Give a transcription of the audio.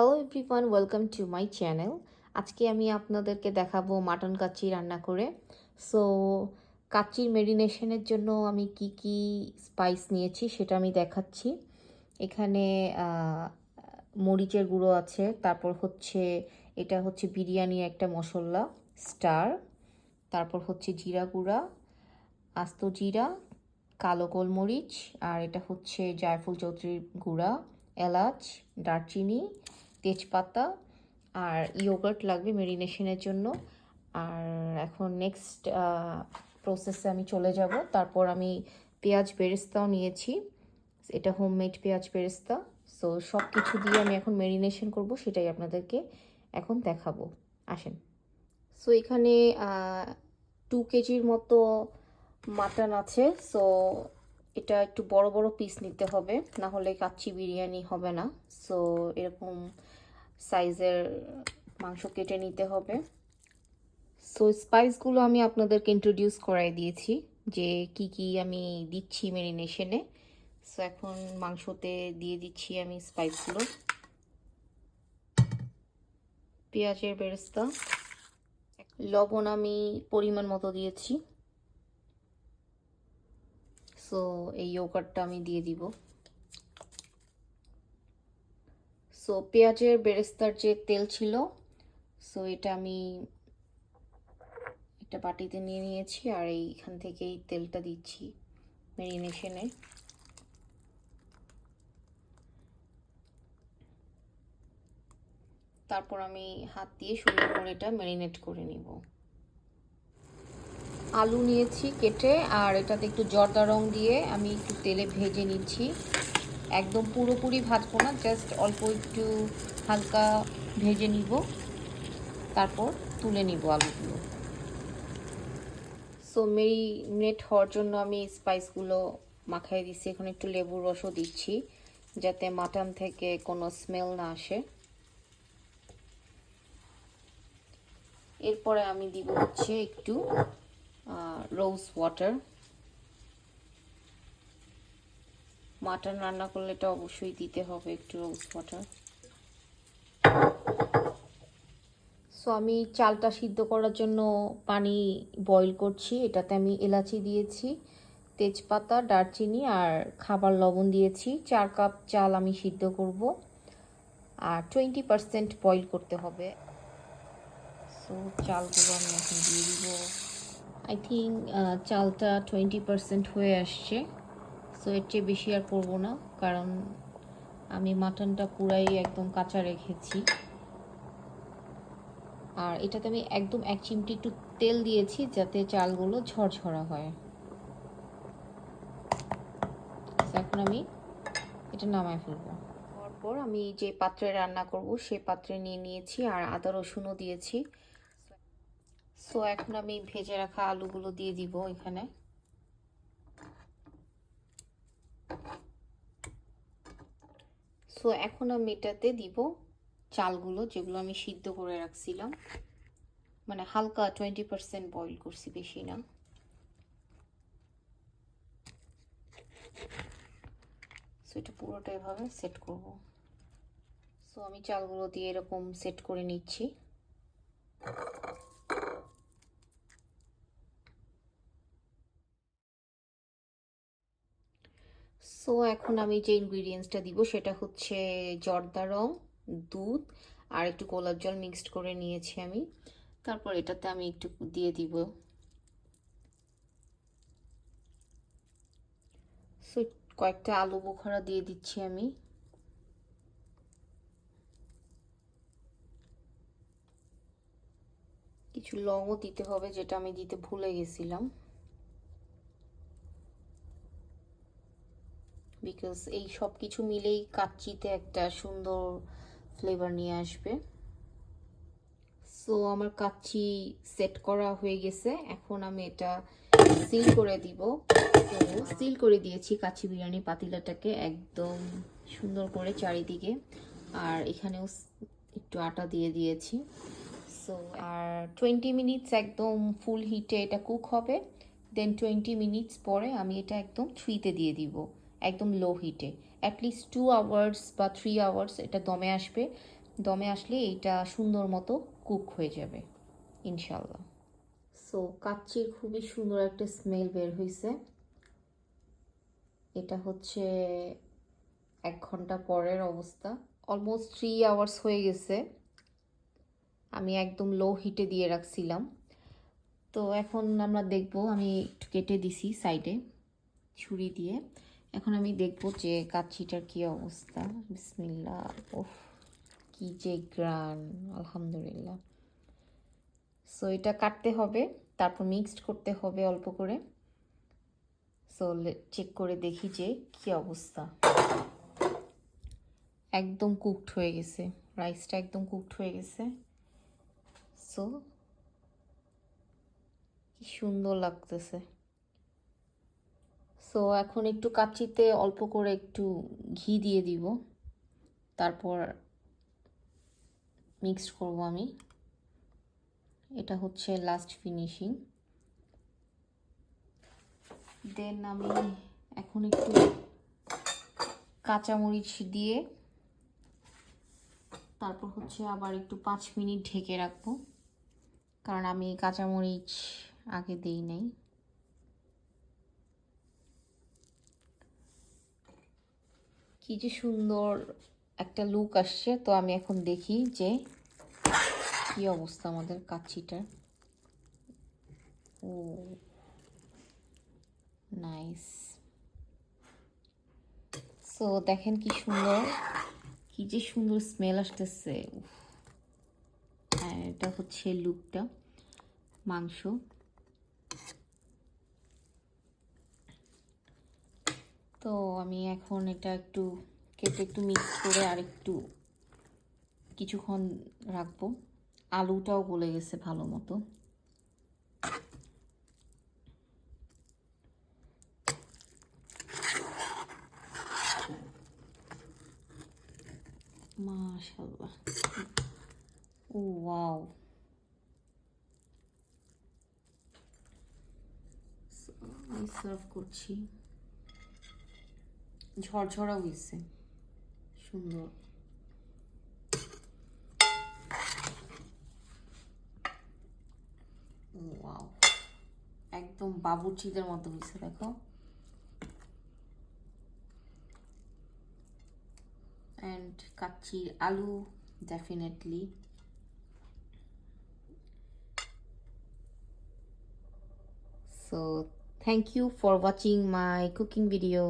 Hello everyone welcome to my channel আজকে আমি আপনাদেরকে দেখাবো মাটন কাচ্চি রান্না করে। সো কাচ্চির মেরিনেশনের জন্য আমি কি কি স্পাইস নিয়েছি সেটা আমি দেখাচ্ছি। এখানে মরিচের গুঁড়ো আছে, তারপর হচ্ছে, এটা হচ্ছে বিরিয়ানির একটা মশলা, স্টার, তারপর হচ্ছে জিরা গুঁড়া, আস্ত জিরা, কালো গোলমরিচ, আর এটা হচ্ছে জায়ফুল চৌধুরীর গুঁড়া, এলাচ, দারচিনি তেজপাতা আর ইয়োগার্ট লাগবে মেরিনেশনের জন্য। আর এখন নেক্সট প্রসেসে আমি চলে যাব। তারপর আমি পেঁয়াজ বেরেস্তাও নিয়েছি। এটা হোমমেড পেঁয়াজ বেরেস্তা। সো সব কিছু দিয়ে আমি এখন মেরিনেশন করব, সেটাই আপনাদেরকে এখন দেখাবো। আসেন। সো এখানে টু কেজির মতো মাটন আছে। সো এটা একটু বড় বড় পিস নিতে হবে। না হলে কাচ্চি বিরিয়ানি হবে না। সো এরকম সাইজের মাংস কেটে নিতে হবে। সো স্পাইসগুলো আমি আপনাদেরকে ইন্ট্রোডিউস করাই দিয়েছি যে কি কি আমি দিচ্ছি মেরিনেশনে সো এখন মাংসতে দিয়ে দিচ্ছি আমি স্পাইসগুলো পেঁয়াজের বেরেস্তা। লবণ আমি পরিমাণ মতো দিয়েছি। সো এই ইয়োগার্টটা আমি দিয়ে দিব। সো পেঁয়াজের বেরেস্তার যে তেল ছিল সো এটা আমি একটা বাটিতে নিয়ে নিয়েছি আর এইখান থেকেই তেলটা দিচ্ছি মেরিনেশনে তারপর আমি হাত দিয়ে সুন্দর করে এটা ম্যারিনেট করে নিব। আলু নিয়েছি কেটে, আর এটাতে একটু জর্দা রং দিয়ে আমি একটু তেলে ভেজে নিচ্ছি। একদম পুরোপুরি ভাজবো না, জাস্ট অল্প একটু হালকা ভেজে নিব। তারপর তুলে নিব আলুগুলো। সো মেরিনেট হওয়ার জন্য আমি স্পাইসগুলো মাখাই দিচ্ছি এখন একটু লেবুর রসও দিচ্ছি, যাতে মাটন থেকে কোনো স্মেল না আসে। এরপরে আমি দিব হচ্ছে একটু রোজ ওয়াটার মাটন রান্না করলে এটা অবশ্যই দিতে হবে একটু রোজ ওয়াটার সো আমি চালটা সিদ্ধ করার জন্য পানি বয়েল করছি। এটাতে আমি এলাচি দিয়েছি, তেজপাতা, দারচিনি আর খাবার লবণ দিয়েছি। চার কাপ চাল আমি সিদ্ধ করব। আর টোয়েন্টি পারসেন্ট বয়েল করতে হবে। সো চালগুলো আমি এখন দিয়ে দিব। আই থিঙ্ক চালটা টোয়েন্টি পারসেন্ট হয়ে আসছে। সো এর চেয়ে বেশি আর করব না, কারণ আমি মাটনটা পুরাই একদম কাঁচা রেখেছি। আর এটাতে আমি একদম এক চিমটি একটু তেল দিয়েছি, যাতে চালগুলো ঝরঝরা হয়। এখন আমি এটা নামায় ফেলব। তারপর আমি যে পাত্রে রান্না করব সেই পাত্রে নিয়ে নিয়েছি, আর আদা রসুনও দিয়েছি। সো এখন আমি ভেজে রাখা আলুগুলো দিয়ে দিব এখানে। সো এখন আমি এটাতে দিব চালগুলো যেগুলো আমি সিদ্ধ করে রাখছিলাম। মানে হালকা টোয়েন্টি পার্সেন্ট বয়েল করছি বেশি না। সো এটা পুরোটা এভাবে সেট করব। সো আমি চালগুলো দিয়ে এরকম সেট করে নিচ্ছি। সো এখন আমি যে ইনগ্রিডিয়েন্টসটা দিব সেটা হচ্ছে জর্দা রং, দুধ আর একটু গোলাপ জল মিক্সড করে নিয়েছি আমি। তারপর এটাতে আমি একটু দিয়ে দিব। সো কয়েকটা আলু বোখারা দিয়ে দিচ্ছি আমি। কিছু লংও দিতে হবে যেটা আমি দিতে ভুলে গেছিলাম। বিকজ এই সব কিছু মিলেই কাচ্চিতে একটা সুন্দর ফ্লেভার নিয়ে আসবে। সো আমার কাচ্চি সেট করা হয়ে গেছে। এখন আমি এটা সিল করে দিব। সিল করে দিয়েছি কাচ্চি বিরিয়ানি পাতিলাটাকে একদম সুন্দর করে চারিদিকে। আর এখানেও একটু আটা দিয়ে দিয়েছি। সো আর টোয়েন্টি মিনিটস একদম ফুল হিটে এটা কুক হবে। দেন টোয়েন্টি মিনিটস পরে আমি এটা একদম থ্রিতে দিয়ে দিব। একদম লো হিটে অ্যাটলিস্ট টু আওয়ার্স বা থ্রি আওয়ার্স এটা দমে আসবে। দমে আসলে এইটা সুন্দর মতো কুক হয়ে যাবে ইনশাল্লাহ সো কাচ্চির খুবই সুন্দর একটা স্মেল বের হয়েছে এটা হচ্ছে এক ঘণ্টা পরের অবস্থা। অলমোস্ট থ্রি আওয়ার্স হয়ে গেছে। আমি একদম লো হিটে দিয়ে রাখছিলাম। তো এখন আমরা দেখব, আমি একটু কেটে দিছি সাইডে ছুরি দিয়ে। এখন আমি দেখব যে কাচ্চিটার কি অবস্থা। বিসমিল্লা ওফ কি যে গ্রান আলহামদুলিল্লাহ। সো এটা কাটতে হবে, তারপর মিক্সড করতে হবে অল্প করে। সো চেক করে দেখি যে কি অবস্থা। একদম কুকড হয়ে গেছে রাইসটা একদম কুকড হয়ে গেছে। সো কি সুন্দর লাগতেছে। সো এখন একটু কাচ্চিতে অল্প করে একটু ঘি দিয়ে দিব। তারপর মিক্সড করব আমি। এটা হচ্ছে লাস্ট ফিনিশিং দেন আমি এখন একটু কাঁচামরিচ দিয়ে তারপর হচ্ছে আবার একটু পাঁচ মিনিট ঢেকে রাখব। কারণ আমি কাঁচামরিচ আগে দিই নাই। কি যে সুন্দর একটা লুক আসছে। তো আমি এখন দেখি যে কি অবস্থা আমাদের কাচ্চিটার ও নাইস সো দেখেন কি সুন্দর, কি যে সুন্দর স্মেল আসতেছে। এটা হচ্ছে লুকটা মাংস। তো আমি এখন এটা একটু কেটে একটু মিক্স করে আর একটু কিছুক্ষণ রাখব। আলুটাও গলে গেছে ভালো মতো। মাশাল্লাহ ও, ওয়াও। সার্ভ করছি। ঝরঝরা হয়েছে সুন্দর। একদম বাবুর্চিদের মতো হয়েছে দেখো। অ্যান্ড কাচ্চির আলু definitely So, thank you for watching my cooking video.